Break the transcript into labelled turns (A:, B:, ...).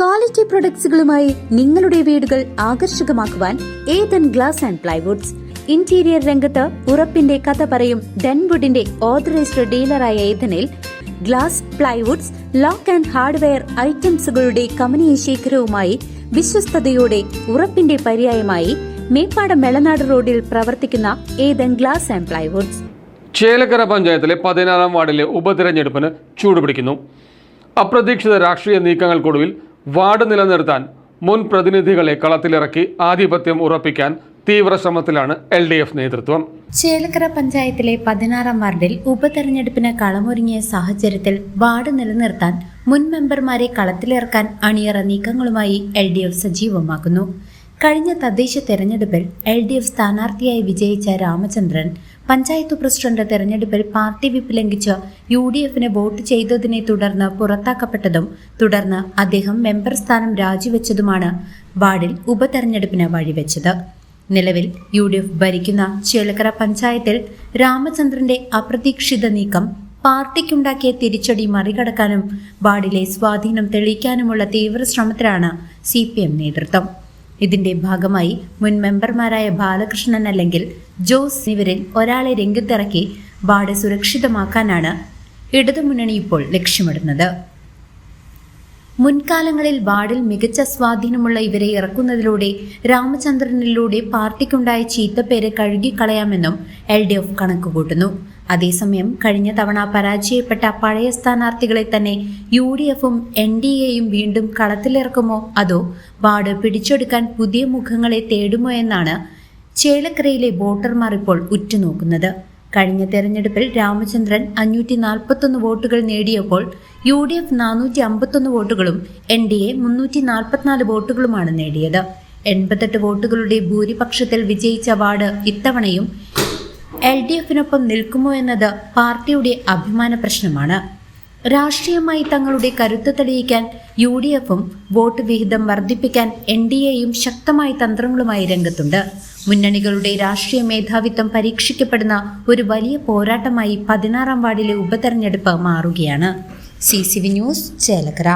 A: Quality പ്രൊഡക്ട്സുകളുമായി നിങ്ങളുടെ വീടുകൾ ആകർഷകമാക്കുവാൻ Ethan glass and plywoods. Interior രംഗത്ത് ഉറപ്പിന്റെ കഥ പറയും ഡെൻവുഡിന്റെ ഓതറൈസ്ഡ് ഡീലറായ ഏതനിൽ. Glass plywoods lock and hardware ഐറ്റംസുകളുടെ കമനീയ ശേഖരവുമായി വിശ്വസ്തയോടെ ഉറപ്പിന്റെ പര്യായമായി മേപ്പാട മെളനാട് റോഡിൽ പ്രവർത്തിക്കുന്ന Ethan glass and plywoods.
B: Chelakkara പഞ്ചായത്തിലെ പതിനാറാം വാർഡിലെ ഉപതിരഞ്ഞെടുപ്പിന് ചൂടുപിടിക്കുന്നു. അപ്രതീക്ഷിത രാഷ്ട്രീയ നീക്കങ്ങൾക്കൊടുവിൽ വാർഡ് നിലനിർത്താൻ മുൻ പ്രതിനിധികളെ കളത്തിലിറക്കി ആധിപത്യം ഉറപ്പിക്കാൻ തീവ്ര ശ്രമത്തിലാണ് എൽ ഡി എഫ് നേതൃത്വം.
A: ചേലക്കര പഞ്ചായത്തിലെ പതിനാറാം വാർഡിൽ ഉപതെരഞ്ഞെടുപ്പിന് കളമൊരുങ്ങിയ സാഹചര്യത്തിൽ വാർഡ് നിലനിർത്താൻ മുൻ മെമ്പർമാരെ കളത്തിലിറക്കാൻ അണിയറ നീക്കങ്ങളുമായി എൽ സജീവമാക്കുന്നു. കഴിഞ്ഞ തദ്ദേശ തെരഞ്ഞെടുപ്പിൽ എൽ ഡി എഫ് സ്ഥാനാർത്ഥിയായി വിജയിച്ച രാമചന്ദ്രൻ പഞ്ചായത്ത് പ്രസിഡന്റ് തെരഞ്ഞെടുപ്പിൽ പാർട്ടി വിപ്പ് ലംഘിച്ച് യു ഡി എഫിന് വോട്ട് ചെയ്തതിനെ തുടർന്ന് പുറത്താക്കപ്പെട്ടതും തുടർന്ന് അദ്ദേഹം മെമ്പർ സ്ഥാനം രാജിവെച്ചതുമാണ് വാർഡിൽ ഉപതെരഞ്ഞെടുപ്പിന് വഴിവെച്ചത്. നിലവിൽ യു ഡി എഫ് ഭരിക്കുന്ന ചേലക്കര പഞ്ചായത്തിൽ രാമചന്ദ്രന്റെ അപ്രതീക്ഷിത നീക്കം പാർട്ടിക്കുണ്ടാക്കിയ തിരിച്ചടി മറികടക്കാനും വാർഡിലെ സ്വാധീനം തെളിയിക്കാനുമുള്ള തീവ്ര പി എം നേതൃത്വം. ഇതിന്റെ ഭാഗമായി മുൻ മെമ്പർമാരായ ബാലകൃഷ്ണൻ അല്ലെങ്കിൽ ജോസ് ഇവരിൽ ഒരാളെ രംഗത്തിറക്കി വാർഡ് സുരക്ഷിതമാക്കാനാണ് ഇടതുമുന്നണി ഇപ്പോൾ ലക്ഷ്യമിടുന്നത്. മുൻകാലങ്ങളിൽ വാർഡിൽ മികച്ച സ്വാധീനമുള്ള ഇവരെ ഇറക്കുന്നതിലൂടെ രാമചന്ദ്രനിലൂടെ പാർട്ടിക്കുണ്ടായ ചീത്തപ്പേര് കഴുകിക്കളയാമെന്നും എൽ ഡി എഫ് കണക്കുകൂട്ടുന്നു. അതേസമയം കഴിഞ്ഞ തവണ പരാജയപ്പെട്ട പഴയ സ്ഥാനാർത്ഥികളെ തന്നെ യു ഡി എഫും എൻ ഡി എയും വീണ്ടും കളത്തിലിറക്കുമോ? അതോ വാർഡ് പിടിച്ചെടുക്കാൻ പുതിയ മുഖങ്ങളെ തേടുമോ എന്നാണ് ചേലക്കരയിലെ വോട്ടർമാർ ഇപ്പോൾ ഉറ്റുനോക്കുന്നത്. കഴിഞ്ഞ തെരഞ്ഞെടുപ്പിൽ രാമചന്ദ്രൻ അഞ്ഞൂറ്റി നാൽപ്പത്തൊന്ന് വോട്ടുകൾ നേടിയപ്പോൾ യു ഡി എഫ് നാനൂറ്റി അമ്പത്തൊന്ന് വോട്ടുകളും എൻ ഡി എ മുന്നൂറ്റി നാൽപ്പത്തിനാല് വോട്ടുകളുമാണ് നേടിയത്. എൺപത്തെട്ട് വോട്ടുകളുടെ ഭൂരിപക്ഷത്തിൽ വിജയിച്ച വാർഡ് ഇത്തവണയും എൽ ഡി എഫിനൊപ്പം നിൽക്കുമോ എന്നത് പാർട്ടിയുടെ അഭിമാന പ്രശ്നമാണ്. രാഷ്ട്രീയമായി തങ്ങളുടെ കരുത്ത് തെളിയിക്കാൻ യു ഡി എഫും വോട്ട് വിഹിതം വർദ്ധിപ്പിക്കാൻ എൻ ഡി എയും ശക്തമായ തന്ത്രങ്ങളുമായി രംഗത്തുണ്ട്. മുന്നണികളുടെ രാഷ്ട്രീയ മേധാവിത്വം പരീക്ഷിക്കപ്പെടുന്ന ഒരു വലിയ പോരാട്ടമായി പതിനാറാം വാർഡിലെ ഉപതെരഞ്ഞെടുപ്പ് മാറുകയാണ്. C C V news Chelakkara.